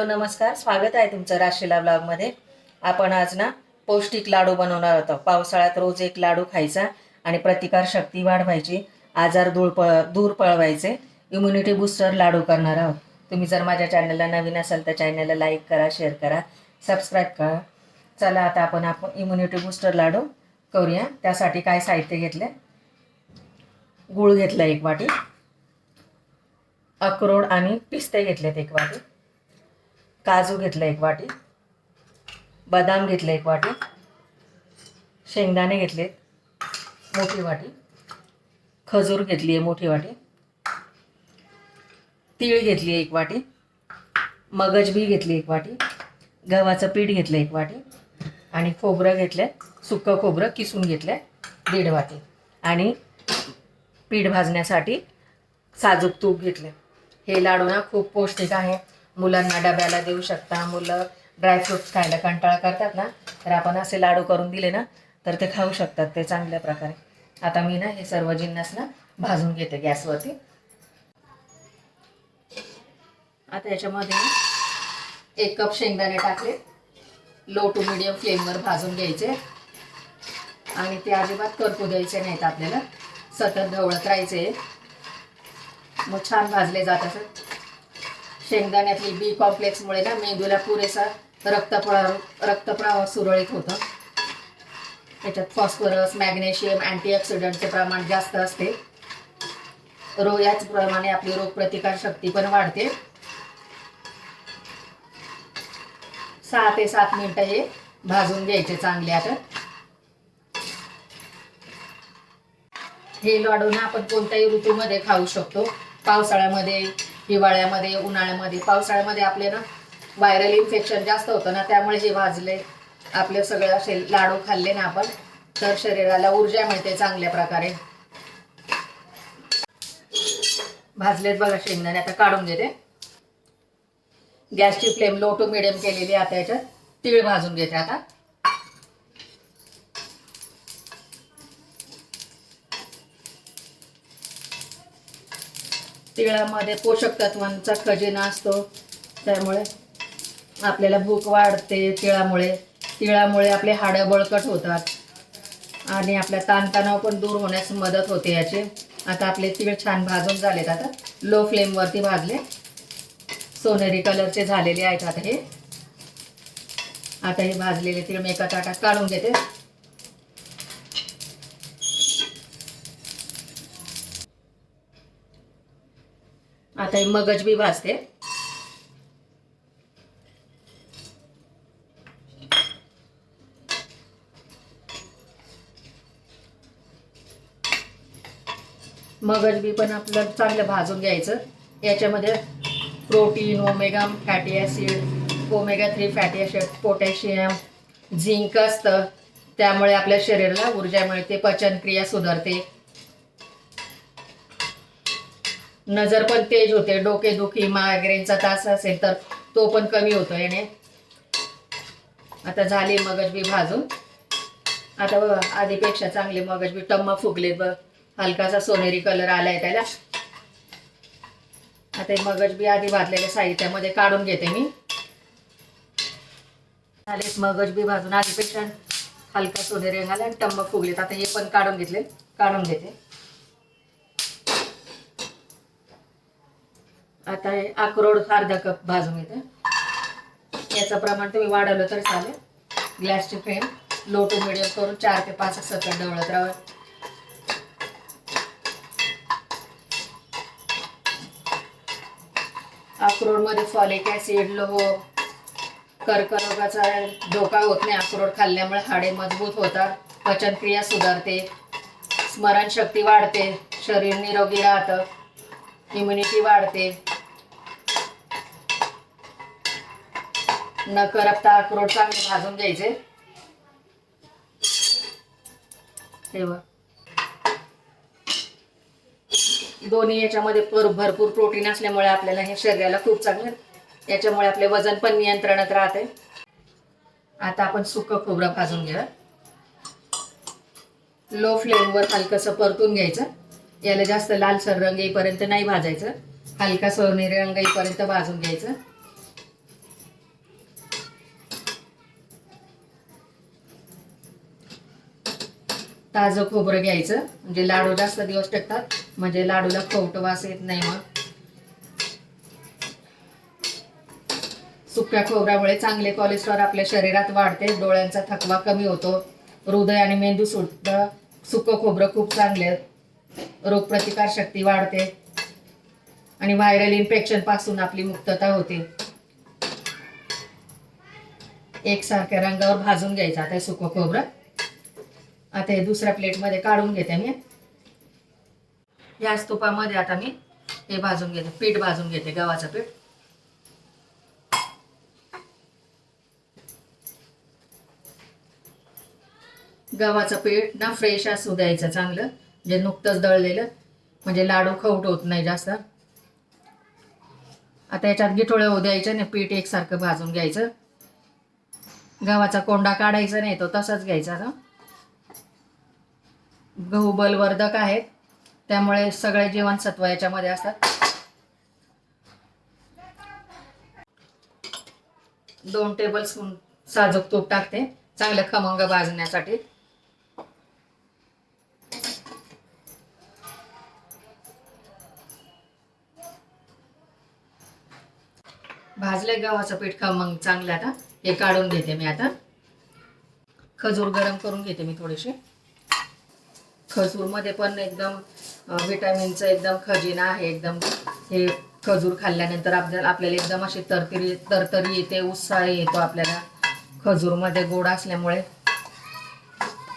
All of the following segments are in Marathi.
हॅलो नमस्कार. स्वागत आहे तुमचं राशीला ब्लॉगमध्ये आपण आज ना पौष्टिक लाडू बनवणार होतो. पावसाळ्यात रोज एक लाडू खायचा आणि प्रतिकार शक्ती वाढवायची. आजार दूर पळ दूर पळवायचे. इम्युनिटी बूस्टर लाडू करणार आहोत. तुम्ही जर माझ्या चॅनलला नवीन असाल तर चॅनलला लाईक करा शेअर करा सबस्क्राईब करा. चला आता आपण आपण इम्युनिटी बूस्टर लाडू करूया. त्यासाठी काय साहित्य घेतले गूळ घेतला एक वाटी. अक्रोड आणि पिस्ते घेतलेत एक वाटी. काजू घेतलं एक वाटी. बदाम घेतलं एक वाटी. शेंगदाणे घेतले मोठी वाटी. खजूर घेतली आहे मोठी वाटी. तीळ घेतली एक वाटी. मगज बी घेतली एक वाटी. गव्हाचं पीठ घेतलं एक वाटी. आणि खोबरं घेतलं सुकं खोबरं किसून घेतलं दीड वाटी. आणि पीठ भाजण्यासाठी साजूक तूप घेतले. हे लाडू ना खूप पौष्टिक आहे. मुलांना डब्याला देऊ शकता मुलं ड्रायफ्रुट्स खायला कंटाळा करतात ना तर आपण असे लाडू करून दिले ना तर ते खाऊ शकतात ते चांगल्या प्रकारे. आता मी ना हे सर्व जिन्नस ना भाजून घेते गॅसवरती. आता याच्यामध्ये एक कप शेंगदाणे टाकले. लो टू मिडियम फ्लेमवर भाजून घ्यायचे. आणि ते अजिबात करपू द्यायचे नाहीत आपल्याला. सतत ढवळत राहायचे. मग छान भाजले जात असत शेंगदाण्यातली बी कॉम्प्लेक्समुळे ना मेंदूला पुरेसा रक्तप्रवाह रक्तप्रवाह सुरळीत होतं. त्याच्यात फॉस्फरस मॅग्नेशियम अँटीऑक्सिडंटचे प्रमाण जास्त असते. रो याचप्रमाणे आपली रोगप्रतिकार शक्ती पण वाढते. सहा ते सात मिनटं हे भाजून घ्यायचे चांगले आता. हे लाडू ना आपण कोणत्याही ऋतूमध्ये खाऊ शकतो. पावसाळ्यामध्ये हिवाळ्यामध्ये उन्हाळ्यामध्ये पावसाळ्यामध्ये आपले ना व्हायरल इन्फेक्शन जास्त होतं ना त्यामुळे जे भाजले आपले सगळे असे लाडू खाल्ले ना आपण तर शरीराला ऊर्जा मिळते चांगल्या प्रकारे. भाजलेत बघा शेंगदाणे आता काढून घेते. गॅसची फ्लेम लो टू मिडियम केलेली आता याच्यात. तीळ भाजून घेते आता. तिळामध्ये पोषक तत्वांचा खजिना असतो. त्यामुळे आपल्याला भूक वाढते तिळामुळे. तिळामुळे आपले हाडं बळकट होतात. आणि आपल्या ताणतणाव पण दूर होण्यास मदत होते याची. आता आपले तीळ छान भाजून झालेत. आता लो फ्लेमवरती भाजले. सोनेरी कलरचे झालेले आहेत आता हे. आता हे भाजलेले तीळ मी एका ताटात काढून घेते. आता हे मगज बी भाजते. मगज बी पण आपलं चांगलं भाजून घ्यायचं. याच्यामध्ये protein omega fatty acid omega three fatty acid potassium zinc असतं. त्यामुळे आपल्या शरीराला ऊर्जा मिळते पचनक्रिया सुधारते. नजर पण तेज होते डोकेदुखी मायग्रेनचा त्रास असेल तर तो पण कमी होतो याने. आता झाली मगज बी भाजून. आता बघा आधीपेक्षा चांगले मगज बी टम्मा फुगले बघ. हलकासा सोनेरी कलर आलाय त्याला. आता हे मगज बी आधी भाजलेल्या साहित्यामध्ये काढून घेते मी. झाले मगज बी भाजून आधीपेक्षा हलका सोनेरी रंग आला आणि टम्मा फुगलेत. आता हे पण काढून घेतले काढून घेते. आता हे अक्रोड अर्धा कप भाजून घेते. याचं प्रमाण तुम्ही वाढवलं तरी चालेल. गॅसची फ्लेम लो टू मिडियम करून चार ते पाच सतत ढवळत राहावं अक्रोडमध्ये फॉलिक ॲसिड लोह कर्करोगाचा धोका होत नाही. अक्रोड खाल्ल्यामुळे हाडे मजबूत होतात. पचनक्रिया सुधारते. स्मरणशक्ती वाढते. शरीर निरोगी राहतं. इम्युनिटी वाढते. न करपता अक्रोड चांगले भाजून घ्यायचे. तेव्हा दोन्ही याच्यामध्ये भरपूर प्रोटीन असल्यामुळे आपल्याला हे शरीराला खूप चांगलं याच्यामुळे आपले वजन पण नियंत्रणात राहते. आता आपण सुकं खोबरं भाजून घ्या लो फ्लेमवर हलकंसं परतून घ्यायचं. याला जास्त लालसर रंग येईपर्यंत नाही भाजायचं. हलका सोनेरी रंग येईपर्यंत भाजून घ्यायचं. ताजं खोबरं घ्यायचं. म्हणजे लाडू जास्त दिवस टिकतात. म्हणजे लाडूला खोवट वास येत नाही मग. सुक्या खोबऱ्यामुळे चांगले कोलेस्ट्रॉल आपल्या शरीरात वाढते. डोळ्यांचा थकवा कमी होतो. हृदय आणि मेंदू सुट सुकं खोबरं खूप चांगले. रोगप्रतिकार शक्ती वाढते. आणि व्हायरल इन्फेक्शनपासून आपली मुक्तता होते. एकसारख्या रंगावर भाजून घ्यायचं. आता सुकं खोबरं. आता हे दुसऱ्या प्लेटमध्ये काढून घेते मी. याच तुपामध्ये आता मी हे भाजून घेते पीठ भाजून घेते गव्हाचं पीठ. गव्हाचं पीठ ना फ्रेश असू द्यायचं चांगलं म्हणजे नुकतंच दळलेलं म्हणजे लाडू खवट होत नाही जास्त. आता याच्यात गिठोळे होऊ द्यायचे नाही पीठ एकसारखं भाजून घ्यायचं. गव्हाचा कोंडा काढायचा नाही तो तसाच घ्यायचा ना. गहू बलवर्धक आहेत. त्यामुळे सगळे जीवनसत्व याच्यामध्ये असतात. दोन टेबल स्पून साजूक तूप टाकते. चांगलं खमंग भाजण्यासाठी. भाजले गव्हाचं पीठ खमंग चांगलं आता. हे काढून घेते मी आता. खजूर गरम करून घेते मी थोडीशी. खजूरमध्ये पण एकदम व्हिटॅमिनचं एकदम खजिना आहे एकदम हे खजूर खाल्ल्यानंतर आपल्याला आपल्याला एकदम अशी तरतरी तरतरी येते उत्साह येतो आपल्याला. खजूरमध्ये गोड असल्यामुळे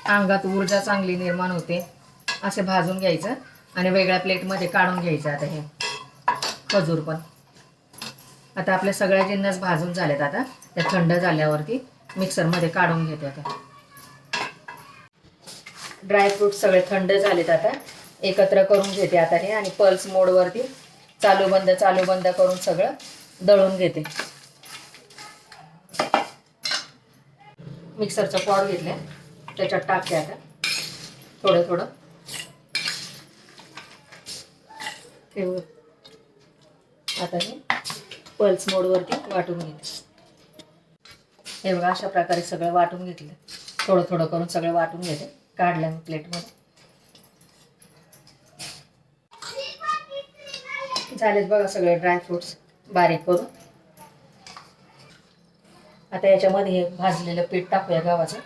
अंगात ऊर्जा चांगली निर्माण होते. असे भाजून घ्यायचं आणि वेगळ्या प्लेटमध्ये काढून घ्यायचं आता हे खजूर पण. आता आपल्या सगळ्या जिन्नस भाजून झालेत आता. ते थंड झाल्यावरती मिक्सरमध्ये काढून घेते आता. ड्रायफ्रूट सगळे थंड झालेत आता. एकत्र करून घेते आता हे आणि पल्स मोडवरती चालू बंद चालू बंद करून सगळं दळून घेते. मिक्सरचं पॉड घेतलं त्याच्यात टाकते आता. थोडं थोडं. हे आता हे पल्स मोडवरती वाटून घेते. हे बघा अशा प्रकारे सगळं वाटून घेतलं. थोडं थोडं करून सगळं वाटून घेते. काढलं मी प्लेटमध्ये. झालेच बघा सगळे ड्रायफ्रुट्स बारीक करून. आता याच्यामध्ये हे भाजलेलं पीठ टाकूया गव्हाचं.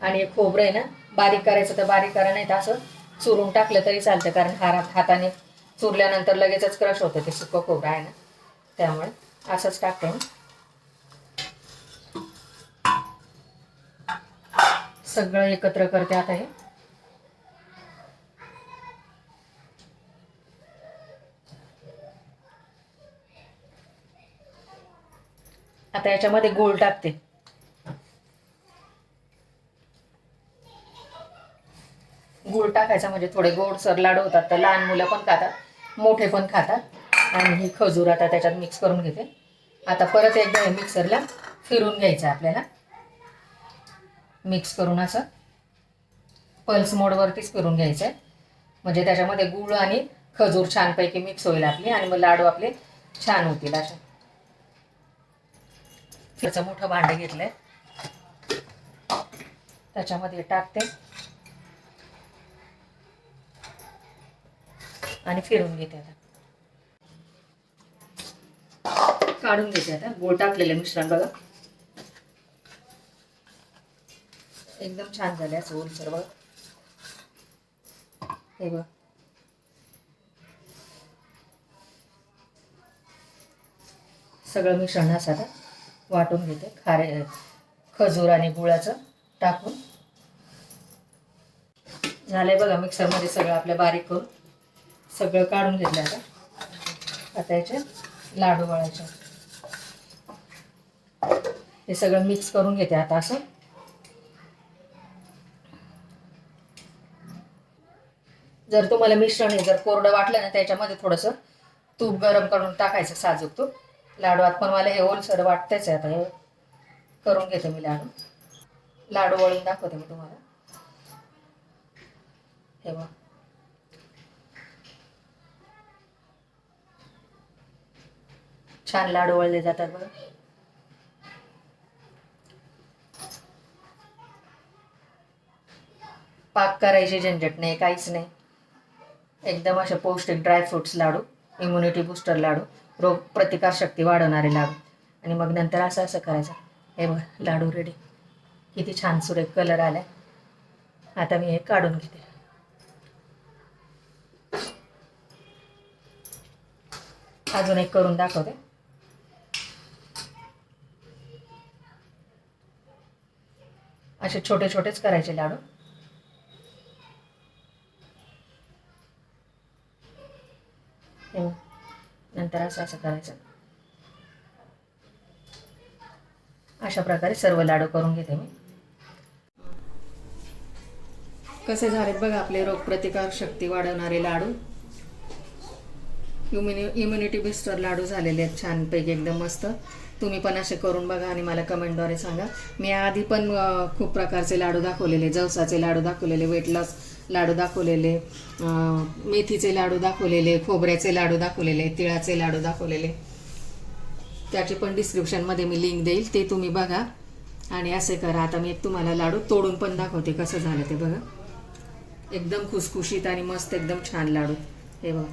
आणि हे खोबरं आहे ना बारीक करायचं तर बारीक करा नाही तर असं चुरून टाकलं तरी चालतं कारण हारा हाताने चुरल्यानंतर लगेचच क्रश होतं ते सुकं खोबरं आहे ना. त्यामुळे असंच टाकते सगळं एकत्र करते आता हे. आता याच्यामध्ये गोळ टाकते. गूळ टाकायचा म्हणजे थोडे गोडसर लाडू होतात तर लहान मुलं पण खातात मोठे पण खातात. आणि ही खजूर आता त्याच्यात मिक्स करून घेते. आता परत एकदा हे मिक्सरला फिरून घ्यायचं आहे आपल्याला. मिक्स करून असं पल्स मोडवरतीच फिरून घ्यायचं आहे. म्हणजे त्याच्यामध्ये गूळ आणि खजूर छानपैकी मिक्स होईल आपली आणि मग लाडू आपले छान होतील असे. त्याचं मोठं भांडं घेतलंय. त्याच्यामध्ये टाकते. आणि फिरून घेते आता. काढून घेते आता. गोळ टाकलेलं मिश्रण बघा. एकदम छान झाले सोल सर्व. हे बघ. सगळं मिश्रण असं आता वाटून घेते. खारे खजूर आणि गुळाचं टाकून. झालंय बघा मिक्सरमध्ये सगळं आपल्या बारीक करून. सगळं काढून घेतलं आता. आता याचे लाडू वळायचे. हे सगळं मिक्स करून घेते आता असं. जर तुम्हाला मिश्रण हे जर कोरडं वाटलं ना त्याच्यामध्ये थोडंसं तूप गरम करून टाकायचं साजूक तूप. लाडवात पण मला हे ओलसर वाटतंच आहे आता हे करून घेते मी लाडू. लाडू वळून दाखवते मी तुम्हाला. हे बघ. छान लाडू वळले जातात बघ. पाक करायची झंझट नाही काहीच नाही. एकदम असे पौष्टिक dry fruits laddu immunity booster laddu रोग प्रतिकारशक्ती वाढवणारे लाडू. आणि मग नंतर असं असं करायचं. हे बघ लाडू रेडी किती छान सुरेख कलर आलाय. आता मी हे काढून घेते. अजून एक करून दाखवते. असे छोटे छोटेच करायचे लाडू. हे नंतर असं असं करायचं. अशा प्रकारे सर्व लाडू करून घेते मी. कसे झालेत बघा आपले रोगप्रतिकार शक्ती वाढवणारे लाडू. इम्युनि इम्युनिटी बिस्टर लाडू झालेले आहेत छानपैकी एकदम मस्त. तुम्ही पण असे करून बघा आणि मला कमेंटद्वारे सांगा. मी आधी पण खूप प्रकारचे लाडू दाखवलेले जवसाचे लाडू दाखवलेले वेट लॉस लाडू दाखवलेले मेथीचे लाडू दाखवलेले खोबऱ्याचे लाडू दाखवलेले तिळाचे लाडू दाखवलेले. त्याची पण डिस्क्रिप्शनमध्ये मी लिंक देईल ते तुम्ही बघा. आणि असे करा. आता मी एक तुम्हाला लाडू तोडून पण दाखवते कसं झालं ते बघा. एकदम खुसखुशीत आणि मस्त एकदम छान लाडू. हे बघा.